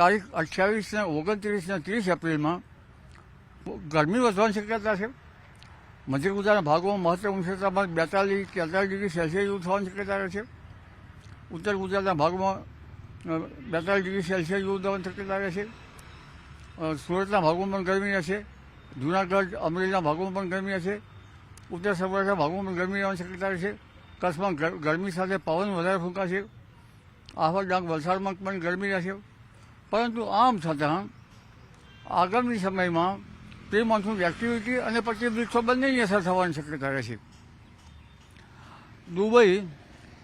તારીખ અઠ્યાવીસ ને ઓગણત્રીસ ને ત્રીસ એપ્રિલમાં ગરમી વધવાની શક્યતા છે. મધ્ય ગુજરાતના ભાગોમાં મહત્તમ તાપમાન બેતાલીસ તેતાલીસ ડિગ્રી સેલ્સિયસ થવાની શક્યતા રહે છે. ઉત્તર ગુજરાતના ભાગમાં બેતાલીસ ડિગ્રી સેલ્સિયસ થવાની શક્યતા રહે છે. સુરતના ભાગોમાં પણ ગરમી રહેશે. જૂનાગઢ, અમરેલીના ભાગોમાં પણ ગરમી હશે ઉત્તર સૌરાષ્ટ્રના ભાગોમાં પણ ગરમી રહેવાની શક્યતા રહેશે કચ્છમાં ગરમી સાથે પવન વધારે ફૂંકાશે. આહવા ડાંગ વલસાડમાં પણ ગરમી રહેશે. પરંતુ આમ છતાં આગામી સમયમાં પ્રી મોન્સૂન એક્ટિવિટી અને પછી વૃક્ષો બંનેની અસર થવાની શક્યતા રહેશે દુબઈ,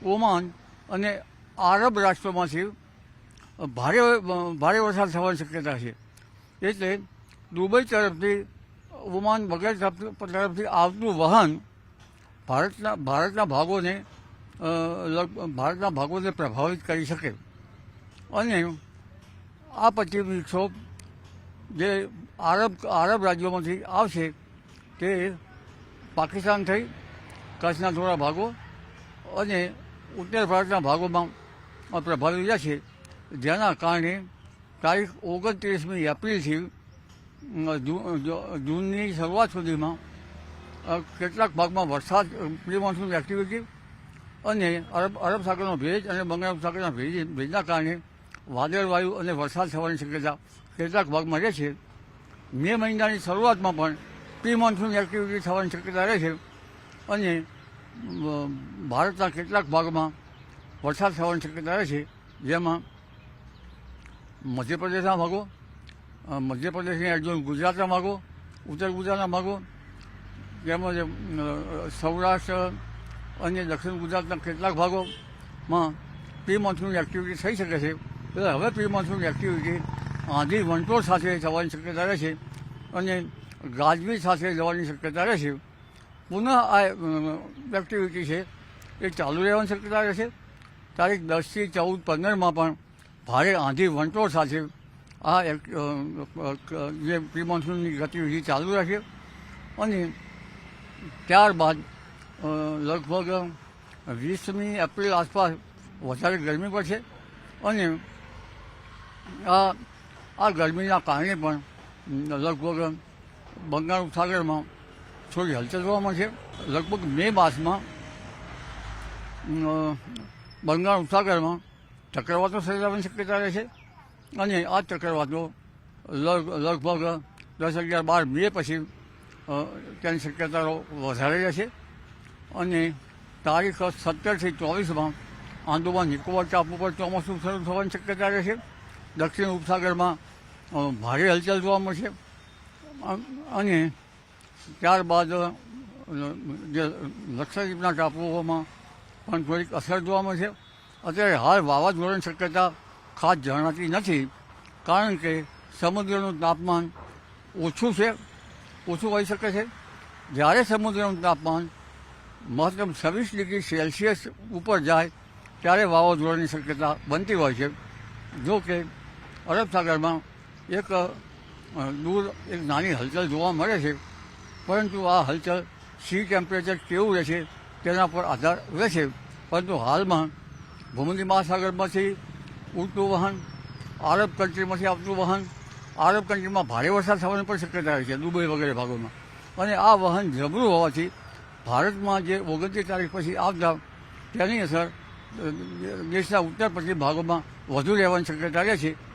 ઓમાન અને આરબ રાષ્ટ્રોમાંથી ભારે ભારે વરસાદ થવાની શક્યતા છે. એટલે દુબઈ તરફથી, ઓમાન વગેરે તરફથી આવતું વહન ભારતના ભારતના ભાગોને ભારતના ભાગોને પ્રભાવિત કરી શકે. અને આ પછી વિક્ષોભ જે આરબ આરબ રાજ્યોમાંથી આવશે તે પાકિસ્તાન થઈ, કચ્છના થોડા ભાગો અને ઉત્તર ભારતના ભાગોમાં પ્રભાવિત છે. જેના કારણે તારીખ ઓગણત્રીસમી એપ્રિલથી જૂનની શરૂઆત સુધીમાં કેટલાક ભાગમાં વરસાદ પ્રી મોન્સૂન એક્ટિવિટી અને અરબ અરબ સાગરનો ભેજ અને બંગાળ સાગરના ભેજ, ભેજના કારણે વાદળવાયુ અને વરસાદ થવાની શક્યતા કેટલાક ભાગમાં રહે છે. મે મહિનાની શરૂઆતમાં પણ પ્રી મોન્સૂન એક્ટિવિટી થવાની શક્યતા રહે છે અને ભારતના કેટલાક ભાગમાં વરસાદ થવાની શક્યતા રહે છે. જેમાં મધ્યપ્રદેશના ભાગો મધ્યપ્રદેશની અર્જુન ગુજરાતના ભાગો, ઉત્તર ગુજરાતના ભાગો, તેમજ સૌરાષ્ટ્ર અને દક્ષિણ ગુજરાતના કેટલાક ભાગોમાં પ્રી મોન્સૂન એક્ટિવિટી થઈ શકે છે. એટલે હવે પ્રી મોન્સૂન એક્ટિવિટી આંધી વંટોળ સાથે થવાની શક્યતા રહે છે અને ગાજવીજ સાથે જવાની શક્યતા રહે છે પુનઃ આ એક્ટિવિટી છે, એ ચાલુ રહેવાની શક્યતા રહે છે તારીખ દસથી ચૌદ પંદરમાં પણ ભારે આંધી વંટોળ સાથે આ જે પ્રી મોન્સૂનની ગતિવિધિ ચાલુ રહેશે અને ત્યારબાદ લગભગ વીસમી એપ્રિલ આસપાસ વધારે ગરમી પડશે અને આ આ ગરમીના કારણે પણ લગભગ બંગાળ ઉપસાગરમાં થોડી હલચલ જોવા મળશે લગભગ મે માસમાં બંગાળ ઉપસાગરમાં ચક્રવાતો સર્જાવાની શક્યતા રહે છે અને આ ચક્રવાતો લગ, લગભગ દસ અગિયાર બાર મે પછી તેની શક્યતાઓ વધારે રહેશે અને તારીખ સત્તરથી ચોવીસમાં આંદોમાન નિકોબાર ટાપુ પર ચોમાસું શરૂ થવાની શક્યતા રહેશે. દક્ષિણ ઉપસાગરમાં ભારે હલચલ જોવા મળશે. અને ત્યારબાદ જે લક્ષદ્વીપના ટાપુઓમાં પણ થોડીક અસર જોવા મળશે. અત્યારે હાલ વાવાઝોડાની શક્યતા ખાસ જણાતી નથી, કારણ કે સમુદ્રનું તાપમાન ઓછું છે, ઓછું હોઈ શકે છે. જ્યારે સમુદ્રનું તાપમાન મહત્તમ છવ્વીસ ડિગ્રી સેલ્સિયસ ઉપર જાય, ત્યારે વાવાઝોડાની શક્યતા બનતી હોય છે. જો કે અરબ સાગરમાં એક દૂર એક નાની હલચલ જોવા મળે છે. પરંતુ આ હલચલ સી ટેમ્પરેચર કેવું રહેશે તેના પર આધાર રહેશે પરંતુ હાલમાં ભૂમધ્ય મહાસાગરમાંથી ઉડતું વહન, આરબ કન્ટ્રીમાંથી આવતું વહન, આરબ કન્ટ્રીમાં ભારે વરસાદ થવાની પણ શક્યતા રહે છે, દુબઈ વગેરે ભાગોમાં. અને આ વહન જબરું હોવાથી ભારતમાં જે ઓગણત્રીસ તારીખ પછી આવતા તેની અસર દેશના ઉત્તર પશ્ચિમ ભાગોમાં વધુ રહેવાની શક્યતા રહે છે.